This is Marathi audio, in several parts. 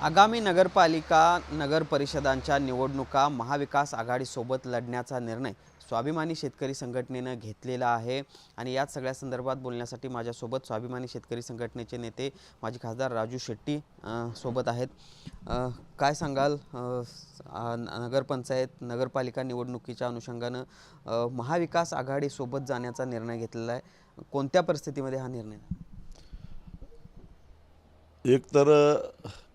आगामी नगरपालिका नगर परिषदांच्या निवडणुका महाविकास आघाडीसोबत लढण्याचा निर्णय स्वाभिमानी शेतकरी संघटनेनं घेतलेला आहे. आणि याच सगळ्या संदर्भात बोलण्यासाठी माझ्यासोबत स्वाभिमानी शेतकरी संघटनेचे नेते माजी खासदार राजू शेट्टी सोबत आहेत. काय सांगाल? नगरपंचायत नगरपालिका निवडणुकीच्या अनुषंगानं महाविकास आघाडीसोबत जाण्याचा निर्णय घेतलेला आहे. कोणत्या परिस्थितीमध्ये हा निर्णय? एकतर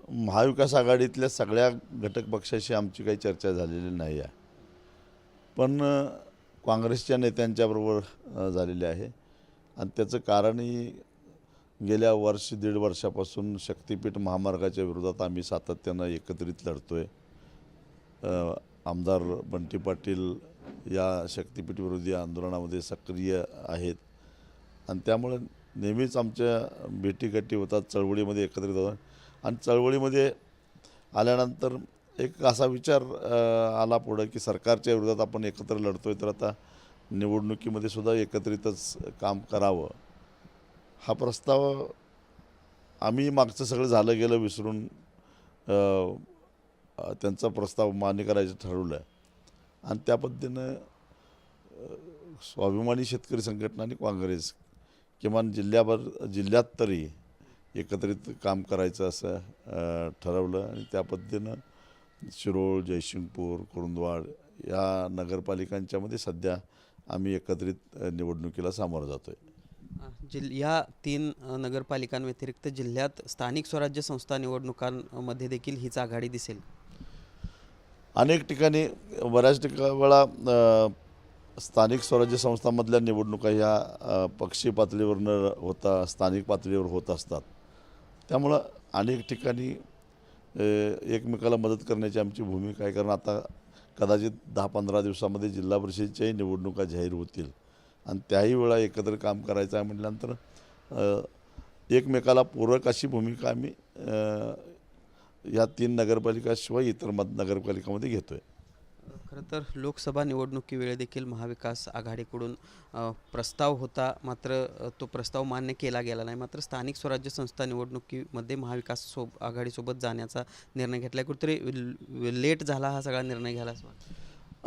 महाविकास आघाडीतल्या सगळ्या घटक पक्षाशी आमची काही चर्चा झालेली नाही आहे. पण काँग्रेसच्या नेत्यांच्याबरोबर झालेली आहे. आणि त्याचं कारणही गेल्या वर्ष दीड वर्षापासून शक्तिपीठ महामार्गाच्या विरोधात आम्ही सातत्यानं एकत्रित लढतो आहे आमदार बंटी पाटील या शक्तिपीठ विरोधी आंदोलनामध्ये सक्रिय आहेत. आणि त्यामुळे नेहमीच आमच्या भेटीगाठी होतात चळवळीमध्ये एकत्रित होतात. आणि चळवळीमध्ये आल्यानंतर एक असा विचार आला पुढं की सरकारच्या विरोधात आपण एकत्र लढतो आहे तर आता निवडणुकीमध्ये सुद्धा एकत्रितच काम करावं. हा प्रस्ताव आम्ही मागचं सगळं झालं गेलं विसरून त्यांचा प्रस्ताव मान्य करायचं ठरवलं आहे आणि त्या पद्धतीनं स्वाभिमानी शेतकरी संघटना आणि काँग्रेस किमान जिल्ह्याभर जिल्ह्यात तरी एकत्रित काम करायचं असं ठरवलं आणि त्या पद्धतीनं शिरोळ जयसिंगपूर कुरुंदवाड या नगरपालिकांच्यामध्ये सध्या आम्ही एकत्रित निवडणुकीला सामोरं जातो आहे जिल या तीन नगरपालिकांव्यतिरिक्त जिल्ह्यात स्थानिक स्वराज्य संस्था निवडणुकांमध्ये देखील हीच आघाडी दिसेल? अनेक ठिकाणी बऱ्याच ठिका वेळा स्थानिक स्वराज्य संस्थांमधल्या निवडणुका ह्या पक्षी पातळीवरनं होता स्थानिक पातळीवर होत असतात. त्यामुळं अनेक ठिकाणी एकमेकाला मदत करण्याची आमची भूमिका आहे. कारण आता कदाचित दहा पंधरा दिवसामध्ये जिल्हा परिषदेच्याही निवडणुका जाहीर होतील. आणि त्याही वेळा एकत्र काम करायचं आहे म्हटल्यानंतर एकमेकाला पूरक अशी भूमिका आम्ही या तीन नगरपालिकाशिवाय इतर मत नगरपालिकामध्ये घेतो आहे खरं तर लोकसभा निवडणुकीवेळी देखील महाविकास आघाडीकडून प्रस्ताव होता. मात्र तो प्रस्ताव मान्य केला गेला नाही. मात्र स्थानिक स्वराज्य संस्था निवडणुकीमध्ये महाविकास सो आघाडीसोबत जाण्याचा निर्णय घेतला कुठेतरी लेट झाला हा सगळा निर्णय घ्यायला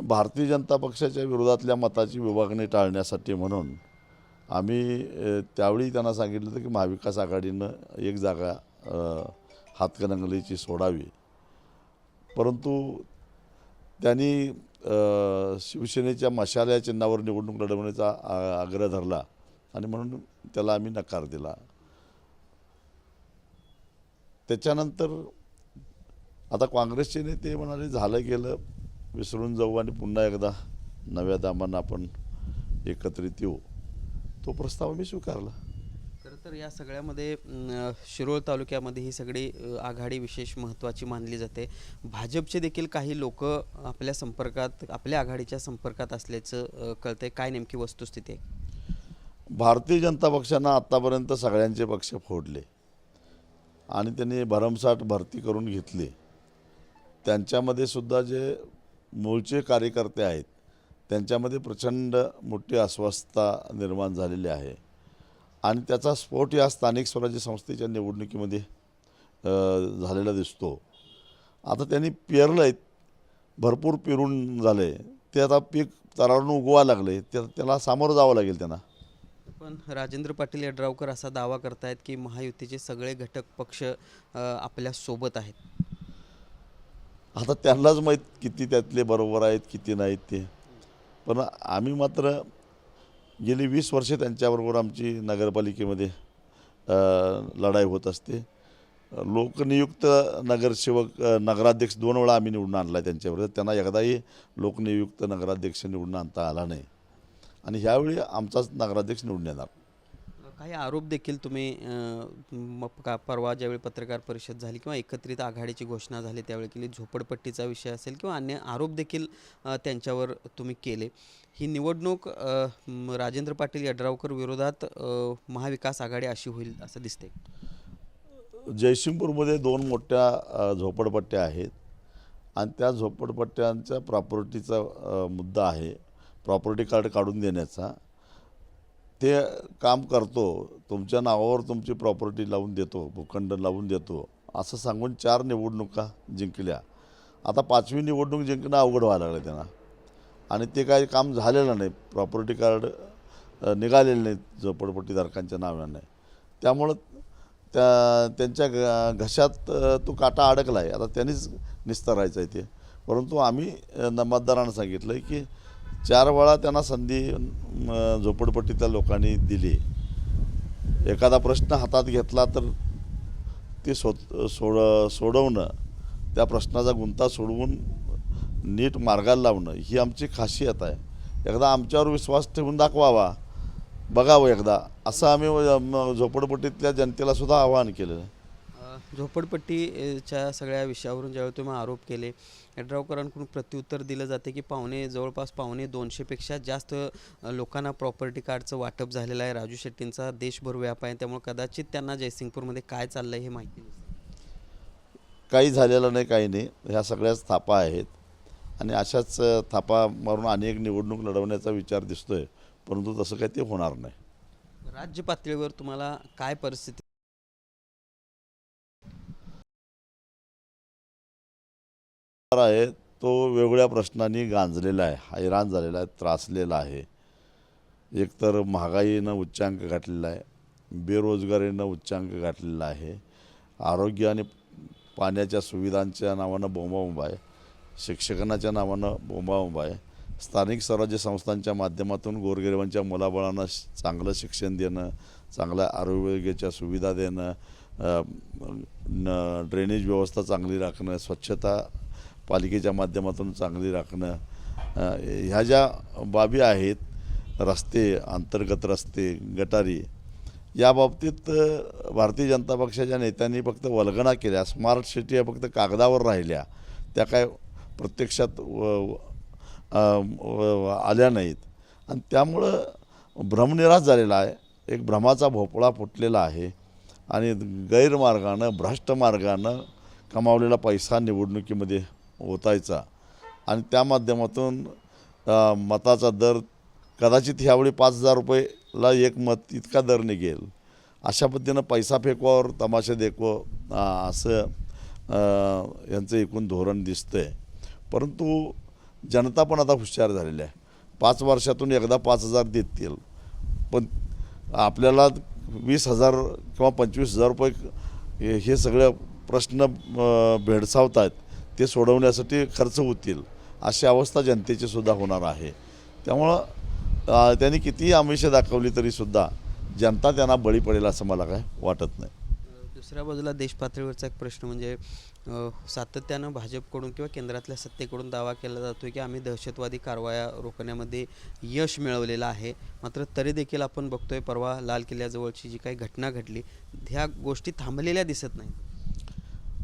भारतीय जनता पक्षाच्या विरोधातल्या मताची विभागणी टाळण्यासाठी म्हणून आम्ही त्यावेळी त्यांना सांगितलं होतं की महाविकास आघाडीनं एक जागा हातकणंगलीची सोडावी. परंतु त्यांनी शिवसेनेच्या मशाल या चिन्हावर निवडणूक लढवण्याचा आग्रह धरला आणि म्हणून त्याला आम्ही नकार दिला. त्याच्यानंतर आता काँग्रेसचे नेते म्हणाले झालं गेलं विसरून जाऊ आणि पुन्हा एकदा नव्या दामानं आपण एकत्रित येऊ. तो प्रस्ताव आम्ही स्वीकारला. खरं तर या सगळ्यामध्ये शिरोळ तालुक्यामध्ये ही सगळी आघाडी विशेष महत्त्वाची मानली जाते. भाजपचे देखील काही लोक आपल्या संपर्कात आपल्या आघाडीच्या संपर्कात असल्याचं कळतंय. काय नेमकी वस्तुस्थिती आहे? भारतीय जनता पक्षानं आत्तापर्यंत सगळ्यांचे पक्ष फोडले. आणि त्यांनी भरमसाठ भरती करून घेतली. त्यांच्यामध्ये सुद्धा जे मूळचे कार्यकर्ते आहेत त्यांच्यामध्ये प्रचंड मोठी अस्वस्थता निर्माण झालेली आहे. आणि त्याचा स्फोट या स्थानिक स्वराज्य संस्थेच्या निवडणुकीमध्ये झालेला दिसतो. आता त्यांनी पेरलं आहे भरपूर पेरून झाले ते आता पीक तरारून उगवायला लागले. त्या त्याला सामोरं जावं लागेल त्यांना. पण राजेंद्र पाटील यड्रावकर असा दावा करतायत की महायुतीचे सगळे घटक पक्ष अं, आपल्यासोबत आहेत. आता त्यांनाच माहीत किती त्यातले बरोबर आहेत किती नाहीत ते. पण आम्ही मात्र गेली वीस वर्षे त्यांच्याबरोबर आमची नगरपालिकेमध्ये लढाई होत असते. लोकनियुक्त नगरसेवक नगराध्यक्ष दोन वेळा आम्ही निवडून आणला आहे त्यांच्याबरोबर. त्यांना एकदाही लोकनियुक्त नगराध्यक्ष निवडून आणता आला नाही. आणि ह्यावेळी आमचाच नगराध्यक्ष निवडून येणार. काही आरोप देखील तुम्ही अं, का परवा ज्यावेळी पत्रकार परिषद झाली किंवा एकत्रित आघाडीची घोषणा झाली त्यावेळी केली झोपडपट्टीचा विषय असेल किंवा अन्य आरोप देखील अं, त्यांच्यावर तुम्ही केले. ही निवडणूक अं, म- राजेंद्र पाटील यड्रावकर विरोधात अं, महाविकास आघाडी अशी होईल असं दिसते जयसिंगपूरमध्ये दोन मोठ्या अ, झोपडपट्ट्या आहेत आणि त्या झोपडपट्ट्यांच्या प्रॉपर्टीचा अ, मुद्दा आहे. प्रॉपर्टी कार्ड काढून देण्याचा. ते काम करतो तुमच्या नावावर तुमची प्रॉपर्टी लावून देतो भूखंड लावून देतो असं सांगून चार निवडणुका जिंकल्या. आता पाचवी निवडणूक जिंकणं अवघड व्हायला लागलं त्यांना. आणि ते काही काम झालेलं नाही प्रॉपर्टी कार्ड निघालेलं नाही झोपडपट्टीधारकांच्या नावाने. त्यामुळं त्या त्यांच्या घ घशात तो काटा अडकला आहे आता त्यांनीच निस्तरायचं आहे ते. परंतु आम्ही मतदारांना सांगितलं आहे की चार वेळा त्यांना संधी झोपडपट्टीतल्या लोकांनी दिली. एखादा प्रश्न हातात घेतला तर ते सो सोड सोडवणं त्या प्रश्नाचा गुंता सोडवून नीट मार्गाला लावणं ही आमची खासियत आहे. एकदा आमच्यावर विश्वास ठेवून दाखवावा बघावं एकदा. असं आम्ही झोपडपट्टीतल्या जनतेला सुद्धा आवाहन केलं आहे. झोपडपट्टीच्या सगळ्या विषयावरून ज्यावेळी तुम्ही आरोप केले यड्रावकरांकडून प्रत्युत्तर दिलं जाते की पावणे जवळपास पावणे दोनशेपेक्षा जास्त लोकांना प्रॉपर्टी कार्डचं वाटप झालेलं आहे. राजू शेट्टींचा देशभर व्याप आहे. त्यामुळे कदाचित त्यांना जयसिंगपूरमध्ये काय चाललं आहे हे माहिती. काही झालेलं नाही काही नाही. ह्या सगळ्याच थापा आहेत. आणि अशाच थापा मारून अनेक निवडणूक लढवण्याचा विचार दिसतोय. परंतु तसं काही ते होणार नाही. राज्य पातळीवर तुम्हाला काय परिस्थिती आहे तो वेगवेगळ्या प्रश्नांनी गांजलेला आहे हैराण झालेला आहे त्रासलेला आहे. एकतर महागाईनं उच्चांक गाठलेला आहे बेरोजगारीनं उच्चांक गाठलेला आहे आरोग्य आणि पाण्याच्या सुविधांच्या नावानं बोंबाबोंब आहे शिक्षकांच्या नावानं बोंबाबोंब आहे स्थानिक स्वराज्य संस्थांच्या माध्यमातून गोरगरिबांच्या मुलाबाळांना श- चांगलं शिक्षण देणं चांगल्या आरोग्याच्या सुविधा देणं न ड्रेनेज व्यवस्था चांगली राखणं स्वच्छता पालिकेच्या माध्यमातून चांगली राखणं ह्या ज्या बाबी आहेत रस्ते अंतर्गत रस्ते गटारी या बाबतीत भारतीय जनता पक्षाच्या नेत्यांनी फक्त वल्गना केल्या. स्मार्ट सिटी फक्त कागदावर राहिल्या. त्या काय प्रत्यक्षात व- आल्या नाहीत. आणि त्यामुळं भ्रमनिराश झालेला आहे. एक भ्रमाचा भोपळा फुटलेला आहे. आणि गैरमार्गानं भ्रष्ट मार्गानं कमावलेला पैसा निवडणुकीमध्ये ओतायचा आणि त्या माध्यमातून मताचा दर कदाचित ह्यावेळी पाच हजार रुपयेला एक मत इतका दर निघेल. अशा पद्धतीनं पैसा फेकवावर तमाशा देखो असं यांचं एकूण धोरण दिसतंय. परंतु जनता पण आता हुशार झालेली आहे. पाच वर्षातून एकदा पाच हजार देतील. पण आपल्याला वीस हजार किंवा पंचवीस हजार रुपये हे- सगळे प्रश्न भेडसावत आहेत ते सोडवण्यासाठी खर्च होतील अशी अवस्था जनतेची सुद्धा होणार आहे. त्यामुळं त्यांनी कितीही आमिष दाखवली तरीसुद्धा जनता त्यांना बळी पडेल असं मला काय वाटत नाही. दुसऱ्या बाजूला देशपातळीवरचा एक प्रश्न म्हणजे सातत्यानं भाजपकडून किंवा केंद्रातल्या सत्तेकडून दावा केला जातो की आम्ही दहशतवादी कारवाया रोखण्यामध्ये यश मिळवलेलं आहे. मात्र तरी देखील आपण बघतोय परवा लाल किल्ल्याजवळची जी काही घटना घडली ह्या गोष्टी थांबलेल्या दिसत नाही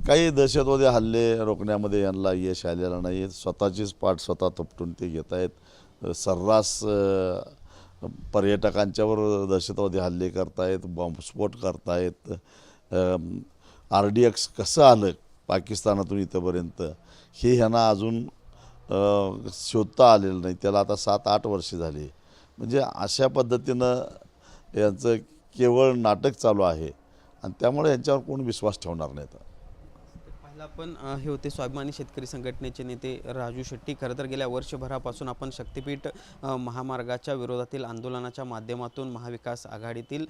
काही दहशतवादी हल्ले रोखण्यामध्ये यांना यश आलेलं नाही. स्वतःचीच पाठ स्वतः तपटून ते घेत आहेत. सर्रास पर्यटकांच्यावर दहशतवादी हल्ले करतायत बॉम्बस्फोट करतायत. आर डी एक्स कसं आलं पाकिस्तानातून इथंपर्यंत? हे ह्यांना अजून शोधता आलेलं नाही. त्याला आता सात आठ वर्षे झाली. म्हणजे अशा पद्धतीनं यांचं केवळ नाटक चालू आहे. आणि त्यामुळे यांच्यावर कोण विश्वास ठेवणार नाही आपण पण हे होते स्वाभिमानी शेतकरी संघटनेचे नेते राजू शेट्टी. खरं तर गेल्या वर्षभरापासून आपण शक्तिपीठ महामार्गाच्या विरोधातील आंदोलनाच्या माध्यमातून महाविकास आघाडीतील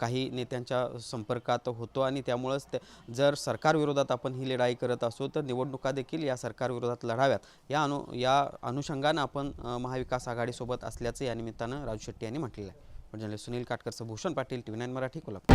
काही नेत्यांच्या संपर्कात होतो आणि त्यामुळंच ते जर सरकारविरोधात आपण ही लढाई करत असू तर निवडणुका देखील या सरकारविरोधात लढाव्यात. या अनु या अनुषंगानं आपण महाविकास आघाडीसोबत असल्याचं या निमित्तानं राजू शेट्टी यांनी म्हटलेलं आहे. म्हणजे Sunil काटकरचं Bhushan Patil T V nine Marathi Kolhapur.